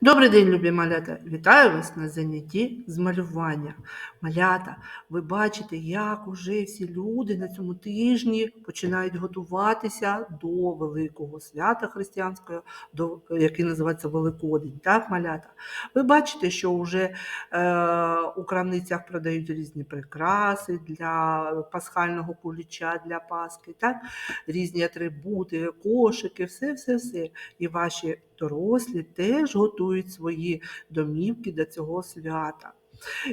Добрий день, любі малята! Вітаю вас на занятті з малювання. Малята, ви бачите, як уже всі люди на цьому тижні починають готуватися до великого свята християнського, до, який називається Великодень. Так, малята? Ви бачите, що вже е, у крамницях продають різні прикраси для пасхального куліча, для Пасхи, так? різні атрибути, кошики, все-все-все. І ваші дорослі теж готують свої домівки до цього свята.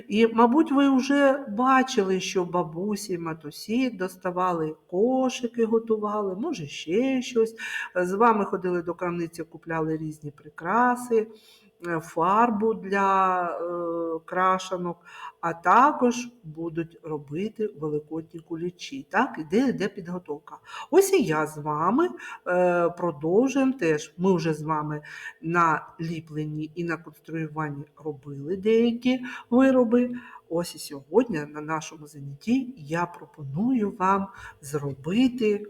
І, мабуть, ви вже бачили, що бабусі, матусі доставали кошики, готували, може ще щось. З вами ходили до крамниці, купляли різні прикраси, е, фарбу для е, крашанок, а також будуть робити великодні кулічі. Так, іде, іде підготовка. Ось і я з вами е, продовжуємо теж. Ми вже з вами на ліпленні і на конструюванні робили деякі вироби. Ось і сьогодні на нашому занятті я пропоную вам зробити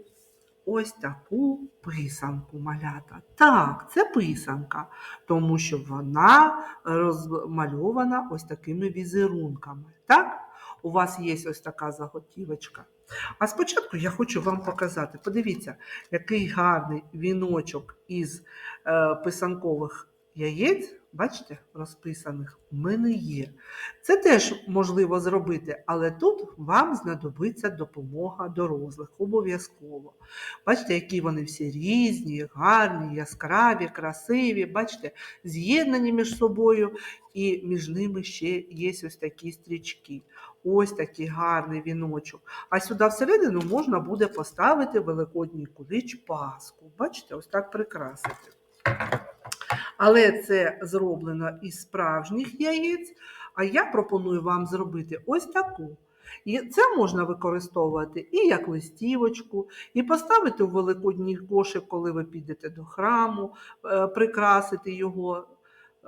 ось таку писанку малята. Так, це писанка, тому що вона розмальована ось такими візерунками. Так? У вас є ось така заготівочка. А спочатку я хочу вам показати. Подивіться, який гарний віночок із е, писанкових яєць, бачите, розписаних, в мене є. Це теж можливо зробити, але тут вам знадобиться допомога дорослих, обов'язково. Бачите, які вони всі різні, гарні, яскраві, красиві, бачите, з'єднані між собою, і між ними ще є ось такі стрічки. Ось такий гарний віночок. А сюди всередину можна буде поставити великодній кулич паску. Бачите, ось так прикрасити. Але це зроблено із справжніх яєць, а я пропоную вам зробити ось таку. І це можна використовувати і як листівочку, і поставити у великодній кошик, коли ви підете до храму, е, прикрасити його.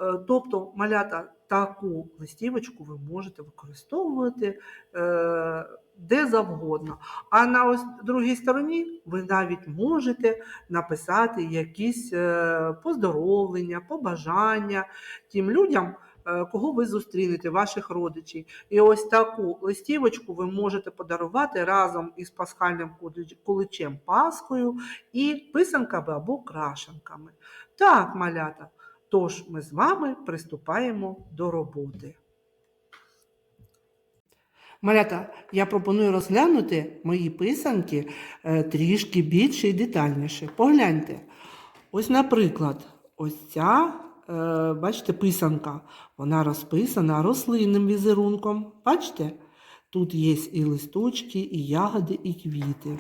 Е, Тобто, малята, таку листівочку ви можете використовувати е, де завгодно. А на ось другій стороні ви навіть можете написати якісь е, поздоровлення, побажання тим людям, кого ви зустрінете, ваших родичів. І ось таку листівочку ви можете подарувати разом із пасхальним кулич- куличем Паскою і писанками або крашенками. Так, малята. Тож ми з вами приступаємо до роботи. Малята, я пропоную розглянути мої писанки е, трішки більше і детальніше. Погляньте. Ось, наприклад, ось ця, е, бачите, писанка, вона розписана рослинним візерунком. Бачите? Тут є і листочки, і ягоди, і квіти.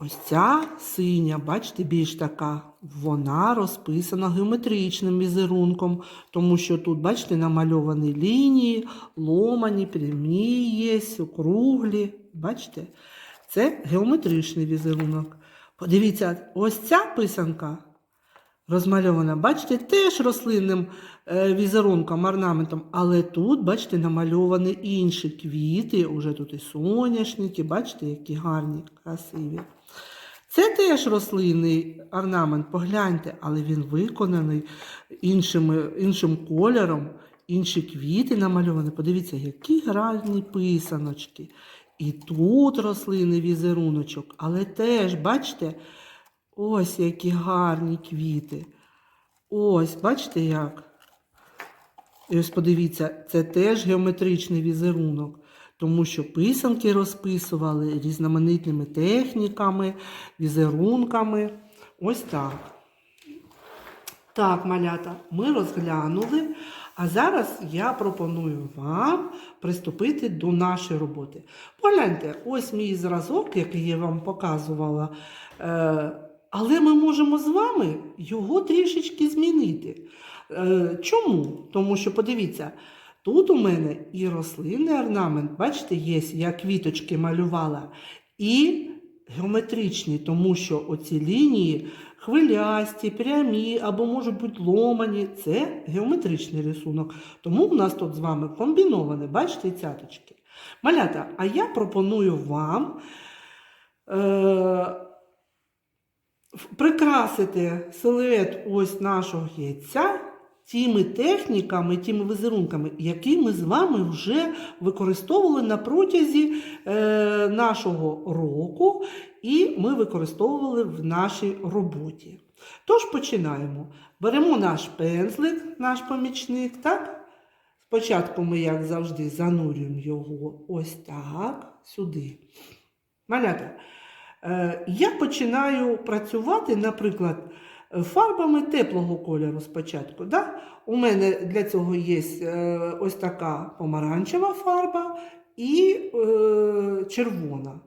Ось ця синя, бачите, більш така, вона розписана геометричним візерунком, тому що тут, бачите, намальовані лінії, ломані, прямі є, округлі. Бачите? Це геометричний візерунок. Подивіться, ось ця писанка розмальована, бачите, теж рослинним е, візерунком, орнаментом, але тут, бачите, намальовані інші квіти, уже тут і соняшники, бачите, які гарні, красиві. Це теж рослинний орнамент, погляньте, але він виконаний іншими, іншим кольором, інші квіти намальовані. Подивіться, які гарні писаночки. І тут рослинний візеруночок, але теж, бачите, ось які гарні квіти. Ось, бачите як? І ось подивіться, це теж геометричний візерунок, тому що писанки розписували різноманітними техніками, візерунками. Ось так. Так, малята, ми розглянули. А зараз я пропоную вам приступити до нашої роботи. Погляньте, ось мій зразок, який я вам показувала. Е, але ми можемо з вами його трішечки змінити. Е, Чому? Тому що, подивіться, тут у мене і рослинний орнамент, бачите, є, я квіточки малювала, і геометричний, тому що оці лінії хвилясті, прямі або можуть бути ломані. Це геометричний рисунок. Тому у нас тут з вами комбіноване, бачите, цяточки. Малята, а я пропоную вам. Е- прикрасити силует ось нашого яйця тими техніками, тими візерунками, які ми з вами вже використовували на протязі е, нашого року, і ми використовували в нашій роботі. Тож починаємо. Беремо наш пензлик, наш помічник, так? Спочатку ми, як завжди, занурюємо його ось так, сюди. Малята, е, я починаю працювати, наприклад, фарбами теплого кольору спочатку. Да? У мене для цього є е, ось така помаранчева фарба і е, червона.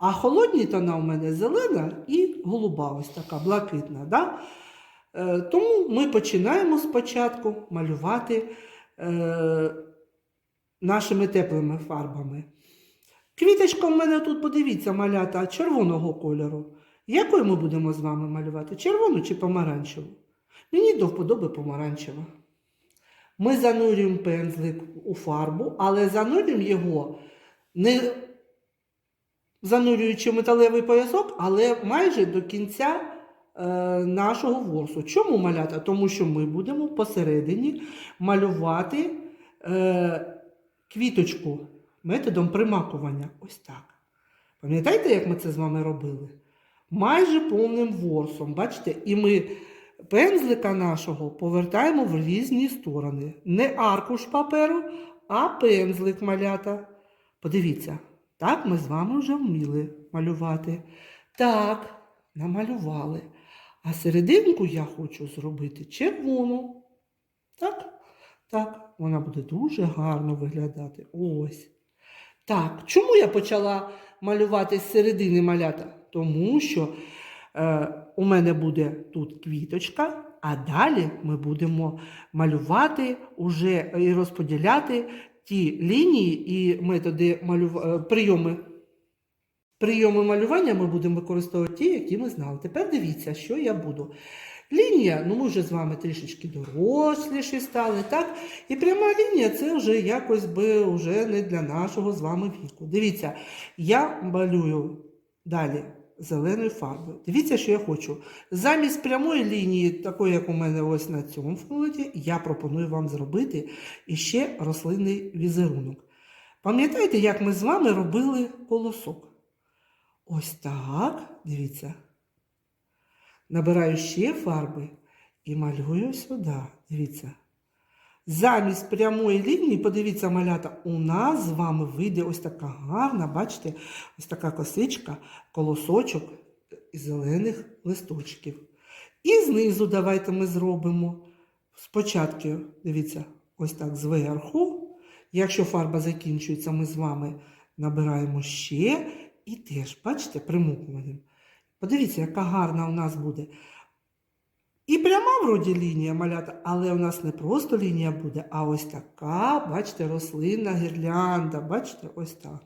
А холодні тона у мене зелена і голуба, ось така блакитна. Да? Е, тому ми починаємо спочатку малювати е, нашими теплими фарбами. Квіточка в мене тут, подивіться, малята червоного кольору. Якою ми будемо з вами малювати? Червону чи помаранчеву? Мені до вподоби помаранчева. Ми занурюємо пензлик у фарбу, але занурюємо його не занурюючи металевий поясок, але майже до кінця е, нашого ворсу. Чому малята? Тому що ми будемо посередині малювати е, квіточку методом примакування. Ось так. Пам'ятаєте, як ми це з вами робили? Майже повним ворсом. Бачите? І ми пензлика нашого повертаємо в різні сторони. Не аркуш паперу, а пензлик малята. Подивіться, так ми з вами вже вміли малювати. Так, намалювали. А серединку я хочу зробити червону. Так, так, вона буде дуже гарно виглядати. Ось. Так, чому я почала малювати з середини малята? Тому що е, у мене буде тут квіточка, а далі ми будемо малювати уже і розподіляти ті лінії і методи малюва... е, прийоми. Прийоми малювання ми будемо використовувати ті, які ми знали. Тепер дивіться, що я буду. Лінія, ну ми вже з вами трішечки доросліші стали, так? І пряма лінія це вже якось би вже не для нашого з вами віку. Дивіться, я малюю далі зеленою фарбою. Дивіться, що я хочу. Замість прямої лінії, такої, як у мене ось на цьому фолоті, я пропоную вам зробити іще рослинний візерунок. Пам'ятаєте, як ми з вами робили колосок? Ось так, дивіться. Набираю ще фарби і малюю сюди. Дивіться. Замість прямої лінії, подивіться, малята, у нас з вами вийде ось така гарна, бачите, ось така косичка, колосочок зелених листочків. І знизу давайте ми зробимо. Спочатку, дивіться, ось так зверху. Якщо фарба закінчується, ми з вами набираємо ще і теж, бачите, примукуванням. Подивіться, яка гарна у нас буде. І пряма вроді лінія малята, але у нас не просто лінія буде, а ось така, бачите, рослинна гірлянда. Бачите, ось так.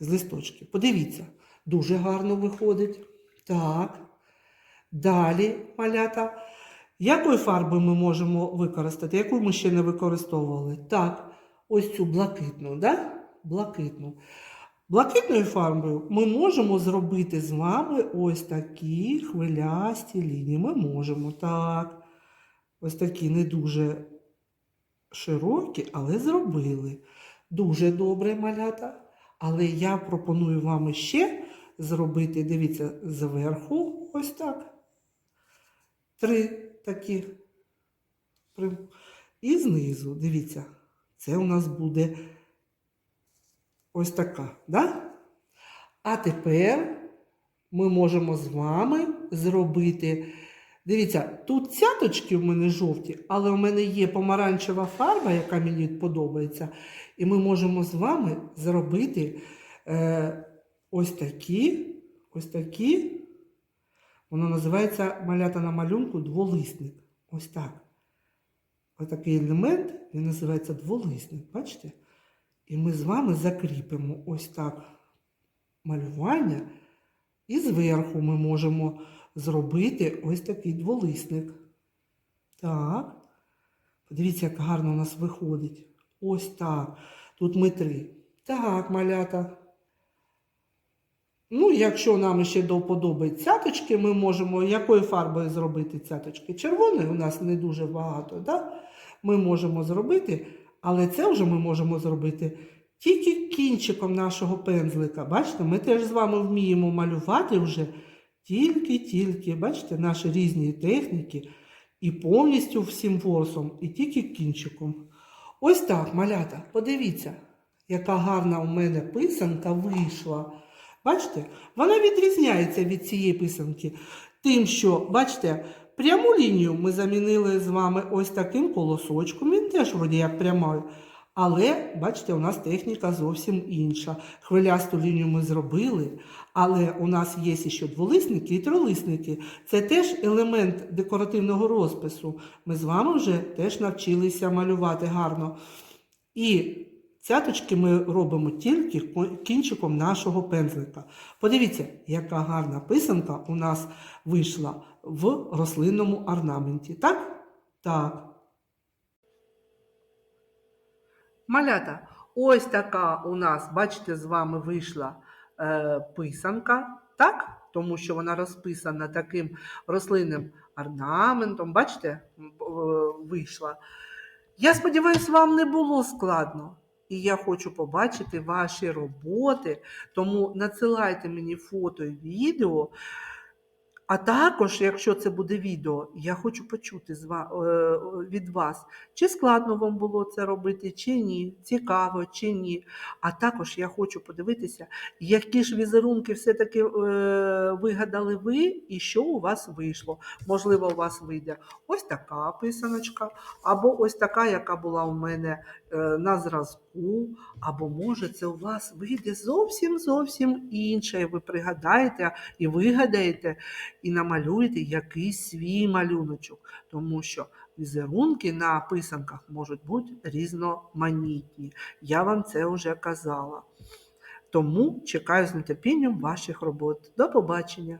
З листочків. Подивіться, дуже гарно виходить. Так. Далі, малята. Якою фарбою ми можемо використати? Яку ми ще не використовували? Так, ось цю блакитну, да? Блакитну. Блакитною фарбою ми можемо зробити з вами ось такі хвилясті лінії. Ми можемо так. Ось такі не дуже широкі, але зробили. Дуже добре малята. Але я пропоную вам ще зробити, дивіться, зверху ось так. Три такі. І знизу, дивіться, це у нас буде ось така. Да? А тепер ми можемо з вами зробити. Дивіться, тут цяточки в мене жовті, але у мене є помаранчева фарба, яка мені подобається. І ми можемо з вами зробити е, ось такі, ось такі. Воно називається малята на малюнку дволисник. Ось так. Ось такий елемент, він називається дволисник. Бачите? І ми з вами закріпимо ось так малювання. І зверху ми можемо зробити ось такий дволисник. Так. Подивіться, як гарно у нас виходить. Ось так. Тут ми три. Так, малята. Ну, якщо нам ще до вподоби цяточки, ми можемо якою фарбою зробити цяточки? Червоної у нас не дуже багато, да? ми можемо зробити, але це вже ми можемо зробити тільки кінчиком нашого пензлика. Бачите, ми теж з вами вміємо малювати вже тільки-тільки, бачите, наші різні техніки і повністю всім ворсом, і тільки кінчиком. Ось так, малята, подивіться, яка гарна у мене писанка вийшла. Бачите, вона відрізняється від цієї писанки тим, що, бачите, пряму лінію ми замінили з вами ось таким колосочком, він теж вроді як прямою. Але, бачите, у нас техніка зовсім інша. Хвилясту лінію ми зробили, але у нас є ще дволисники і тролисники. Це теж елемент декоративного розпису. Ми з вами вже теж навчилися малювати гарно. І цяточки ми робимо тільки кінчиком нашого пензлика. Подивіться, яка гарна писанка у нас вийшла в рослинному орнаменті. Так? Так. Малята, ось така у нас, бачите, з вами вийшла е, писанка, так? Тому що вона розписана таким рослинним орнаментом. Бачите, е, вийшла. Я сподіваюся, вам не було складно. І я хочу побачити ваші роботи, тому надсилайте мені фото і відео. А також, якщо це буде відео, я хочу почути е, від вас, чи складно вам було це робити, чи ні, цікаво, чи ні. А також я хочу подивитися, які ж візерунки все-таки е, вигадали ви і що у вас вийшло. Можливо, у вас вийде ось така писаночка, або ось така, яка була у мене е, на зразку, або може це у вас вийде зовсім зовсім інше. і Ви пригадаєте і вигадаєте, і намалюєте якийсь свій малюночок, тому що візерунки на писанках можуть бути різноманітні. Я вам це вже казала. Тому чекаю з нетерпінням ваших робот. До побачення!